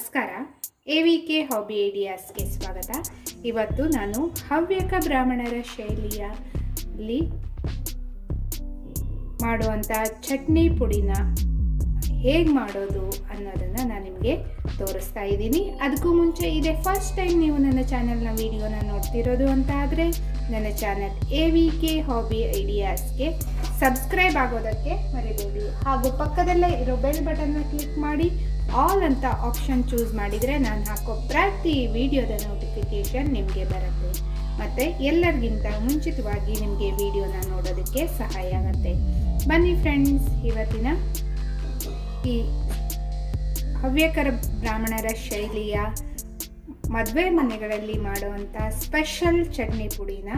ನಮಸ್ಕಾರ. A V K hobby ಐಡಿಯಾಸ್ಗೆ ಸ್ವಾಗತ. ಇವತ್ತು ನಾನು ಹವ್ಯಕ ಬ್ರಾಹ್ಮಣರ ಶೈಲಿಯಲ್ಲಿ ಮಾಡುವಂಥ ಚಟ್ನಿ ಪುಡಿನ ಹೇಗೆ ಮಾಡೋದು ಅನ್ನೋದನ್ನು ನಾನು ನಿಮಗೆ ತೋರಿಸ್ತಾ ಇದ್ದೀನಿ. ಅದಕ್ಕೂ ಮುಂಚೆ ಇದೇ ಫಸ್ಟ್ ಟೈಮ್ ನೀವು ನನ್ನ ಚಾನಲ್ನ ವಿಡಿಯೋನ ನೋಡ್ತಿರೋದು ಅಂತ ಆದರೆ ನನ್ನ channel A V K hobby ಐಡಿಯಾಸ್ಗೆ subscribe ಆಗೋದಕ್ಕೆ ಮರಿಬೇಡಿ. ಹಾಗೂ ಪಕ್ಕದಲ್ಲೇ ಇರೋ ಬೆಲ್ ಬಟನ್ನ ಕ್ಲಿಕ್ ಮಾಡಿ ಆಲ್ ಅಂತ ಆಪ್ಷನ್ ಚೂಸ್ ಮಾಡಿದರೆ ನಾನು ಹಾಕೋ ಪ್ರತಿ ವಿಡಿಯೋದ ನೋಟಿಫಿಕೇಷನ್ ನಿಮಗೆ ಬರುತ್ತೆ. ಮತ್ತು ಎಲ್ಲರಿಗಿಂತ ಮುಂಚಿತವಾಗಿ ನಿಮಗೆ ವಿಡಿಯೋನ ನೋಡೋದಕ್ಕೆ ಸಹಾಯ ಆಗುತ್ತೆ. ಬನ್ನಿ ಫ್ರೆಂಡ್ಸ್ ಇವತ್ತಿನ ಈ ಹವ್ಯಕರ ಬ್ರಾಹ್ಮಣರ ಶೈಲಿಯ ಮದುವೆ ಮನೆಗಳಲ್ಲಿ ಮಾಡುವಂಥ ಸ್ಪೆಷಲ್ ಚಟ್ನಿ ಪುಡಿನ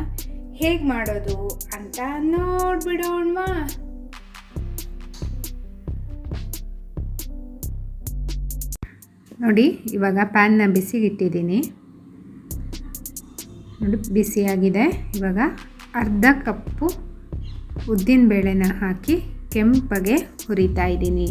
ಹೇಗೆ ಮಾಡೋದು ಅಂತ ನೋಡ್ಬಿಡೋಣವಾ. ನೋಡಿ, ಇವಾಗ ಪ್ಯಾನ್ನ ಬಿಸಿಗಿಟ್ಟಿದ್ದೀನಿ. ನೋಡಿ, ಬಿಸಿಯಾಗಿದೆ. ಇವಾಗ ಅರ್ಧ ಕಪ್ಪು ಉದ್ದಿನ ಬೇಳೆನ ಹಾಕಿ ಕೆಂಪಗೆ ಹುರಿತಾ ಇದ್ದೀನಿ.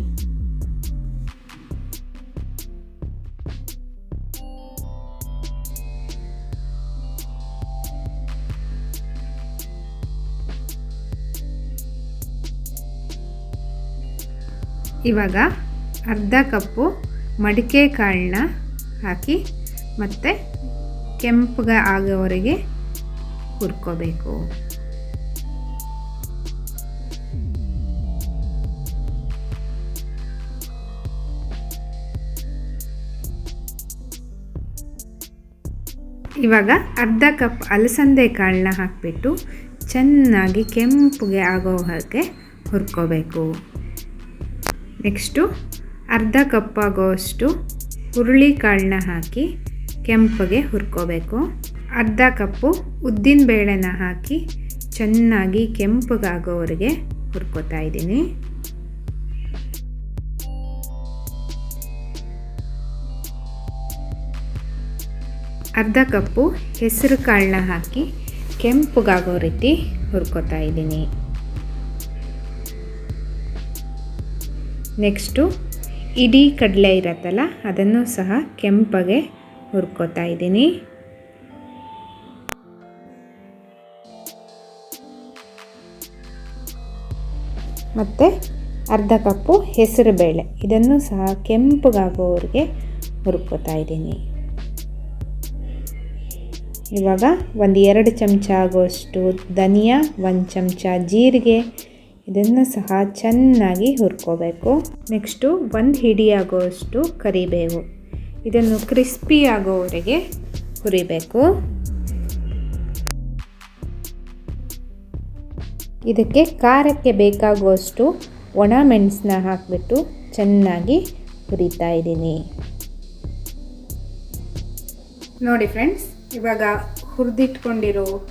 ಇವಾಗ ಅರ್ಧ ಕಪ್ಪು ಮಡಿಕೆ ಕಾಳನ್ನ ಹಾಕಿ ಮತ್ತೆ ಕೆಂಪಗೆ ಆಗೋವರೆಗೆ ಹುರ್ಕೋಬೇಕು. ಇವಾಗ ಅರ್ಧ ಕಪ್ ಅಲಸಂದೆ ಕಾಳನ್ನ ಹಾಕಿಬಿಟ್ಟು ಚೆನ್ನಾಗಿ ಕೆಂಪಗೆ ಆಗೋ ಹಾಗೆ ಹುರ್ಕೋಬೇಕು. ನೆಕ್ಸ್ಟು ಅರ್ಧ ಕಪ್ ಆಗೋಷ್ಟು ಹುರುಳಿ ಕಾಳನ್ನ ಹಾಕಿ ಕೆಂಪಗೆ ಹುರ್ಕೋಬೇಕು. ಅರ್ಧ ಕಪ್ಪು ಉದ್ದಿನ ಬೇಳೆನ ಹಾಕಿ ಚೆನ್ನಾಗಿ ಕೆಂಪಗಾಗೋವರೆಗೆ ಹುರ್ಕೋತಾ ಇದ್ದೀನಿ. ಅರ್ಧ ಕಪ್ಪು ಹೆಸರು ಕಾಳನ್ನ ಹಾಕಿ ಕೆಂಪಗಾಗೋ ರೀತಿ ಹುರ್ಕೋತಾ ಇದ್ದೀನಿ. ನೆಕ್ಸ್ಟು ಇಡೀ ಕಡಲೆ ಇರತ್ತಲ್ಲ, ಅದನ್ನು ಸಹ ಕೆಂಪಗೆ ಹುರ್ಕೋತಾ ಇದ್ದೀನಿ. ಮತ್ತು ಅರ್ಧ ಕಪ್ಪು ಹೆಸರು ಬೇಳೆ, ಇದನ್ನು ಸಹ ಕೆಂಪಗಾಗೋವರೆಗೆ ಹುರ್ಕೋತಾ ಇದ್ದೀನಿ. ಇವಾಗ ಒಂದು ಎರಡು ಚಮಚ ಆಗೋಷ್ಟು ಧನಿಯಾ, ಒಂದು ಚಮಚ ಜೀರಿಗೆ ಇದನ್ನು ಸಹ ಚೆನ್ನಾಗಿ ಹುರ್ಕೋಬೇಕು. ನೆಕ್ಸ್ಟು ಒಂದು ಹಿಡಿಯಾಗೋಷ್ಟು ಆಗುವಷ್ಟು ಕರಿಬೇವು. ಇದನ್ನು ಕ್ರಿಸ್ಪಿ ಆಗೋವರೆಗೆ ಹುರಿಬೇಕು. ಇದಕ್ಕೆ ಖಾರಕ್ಕೆ ಬೇಕಾಗುವಷ್ಟು ಒಣ ಮೆಣಸನ್ನ ಹಾಕಿಬಿಟ್ಟು ಚೆನ್ನಾಗಿ ಹುರಿತಾ ಇದ್ದೀನಿ. ನೋಡಿ ಫ್ರೆಂಡ್ಸ್, ಇವಾಗ ಹುರಿದಿಟ್ಕೊಂಡಿರೋ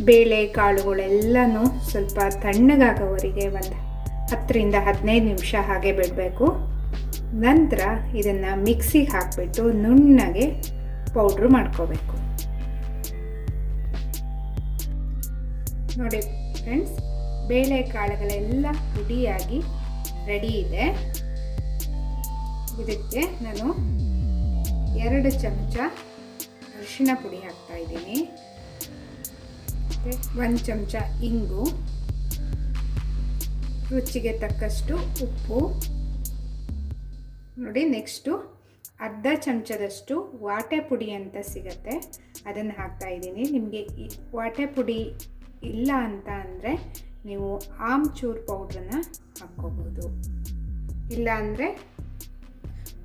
ಬೇಳೆ, ಕಾಳುಗಳೆಲ್ಲನೂ ಸ್ವಲ್ಪ ತಣ್ಣಗಾಗೋವರೆಗೆ ಒಂದು ಹತ್ತರಿಂದ ಹದಿನೈದು ನಿಮಿಷ ಹಾಗೆ ಬಿಡಬೇಕು. ನಂತರ ಇದನ್ನು ಮಿಕ್ಸಿಗೆ ಹಾಕಿಬಿಟ್ಟು ನುಣ್ಣಗೆ ಪೌಡ್ರು ಮಾಡ್ಕೋಬೇಕು. ನೋಡಿ ಫ್ರೆಂಡ್ಸ್, ಬೇಳೆ, ಕಾಳುಗಳೆಲ್ಲ ಪುಡಿಯಾಗಿ ರೆಡಿ ಇದೆ. ಇದಕ್ಕೆ ನಾನು ಎರಡು ಚಮಚ ಅರಿಶಿನ ಪುಡಿ ಹಾಕ್ತಾ ಇದ್ದೀನಿ. ಒಂದು ಚಮಚ ಇಂಗು. ರುಚಿಗೆ ತಕ್ಕಷ್ಟು ಉಪ್ಪು. ನೋಡಿ ನೆಕ್ಸ್ಟು ಅರ್ಧ ಚಮಚದಷ್ಟು ವಾಟೆ ಪುಡಿ ಅಂತ ಸಿಗತ್ತೆ. ಅದನ್ನು ಹಾಕ್ತಾ ಇದ್ದೀನಿ. ನಿಮಗೆ ವಾಟೆ ಪುಡಿ ಇಲ್ಲ ಅಂತ ಅಂದರೆ ನೀವು ಆಮ್ಚೂರ್ ಪೌಡ್ರನ್ನ ಹಾಕ್ಕೋಬೋದು. ಇಲ್ಲ ಅಂದರೆ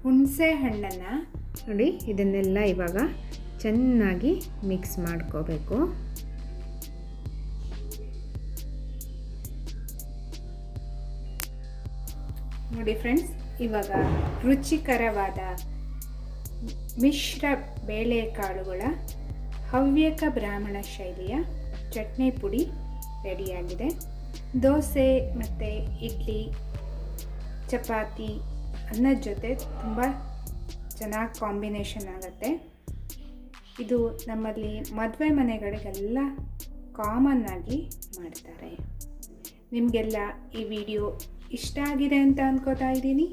ಹುಣಸೆ ಹಣ್ಣನ್ನು ನೋಡಿ, ಇದನ್ನೆಲ್ಲ ಇವಾಗ ಚೆನ್ನಾಗಿ ಮಿಕ್ಸ್ ಮಾಡ್ಕೋಬೇಕು. ನೋಡಿ ಫ್ರೆಂಡ್ಸ್ ಇವಾಗ ರುಚಿಕರವಾದ ಮಿಶ್ರ ಬೇಳೆಕಾಳುಗಳ ಹವ್ಯಕ ಬ್ರಾಹ್ಮಣ ಶೈಲಿಯ ಚಟ್ನಿ ಪುಡಿ ರೆಡಿಯಾಗಿದೆ. ದೋಸೆ ಮತ್ತು ಇಡ್ಲಿ, ಚಪಾತಿ ಅನ್ನದ ಜೊತೆ ತುಂಬ ಚೆನ್ನಾಗಿ ಕಾಂಬಿನೇಷನ್ ಆಗುತ್ತೆ. ಇದು ನಮ್ಮಲ್ಲಿ ಮದುವೆ ಮನೆಗಳಿಗೆಲ್ಲ ಕಾಮನ್ ಆಗಿ ಮಾಡ್ತಾರೆ ನಿಮಗೆಲ್ಲ ಈ ವಿಡಿಯೋ ಇಷ್ಟ ಆಗಿದೆ ಅಂತ ಅಂದ್ಕೋತಾ ಇದ್ದೀನಿ.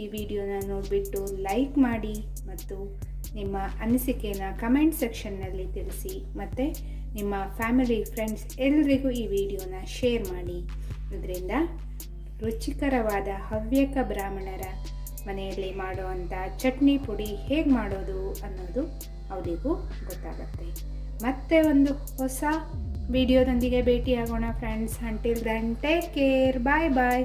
ಈ ವಿಡಿಯೋನ ನೋಡಿಬಿಟ್ಟು ಲೈಕ್ ಮಾಡಿ ಮತ್ತು ನಿಮ್ಮ ಅನಿಸಿಕೆನ ಕಮೆಂಟ್ ಸೆಕ್ಷನ್ನಲ್ಲಿ ತಿಳಿಸಿ ಮತ್ತು ನಿಮ್ಮ ಫ್ಯಾಮಿಲಿ ಫ್ರೆಂಡ್ಸ್ ಎಲ್ಲರಿಗೂ ಈ ವಿಡಿಯೋನ ಶೇರ್ ಮಾಡಿ. ಇದರಿಂದ ರುಚಿಕರವಾದ ಹವ್ಯಕ ಬ್ರಾಹ್ಮಣರ ಮನೆಯಲ್ಲಿ ಮಾಡುವಂಥ ಚಟ್ನಿ ಪುಡಿ ಹೇಗೆ ಮಾಡೋದು ಅನ್ನೋದು ಅವರಿಗೂ ಗೊತ್ತಾಗುತ್ತೆ. ಮತ್ತೆ ಒಂದು ಹೊಸ ವಿಡಿಯೋದೊಂದಿಗೆ ಭೇಟಿಯಾಗೋಣ friends until then take care bye bye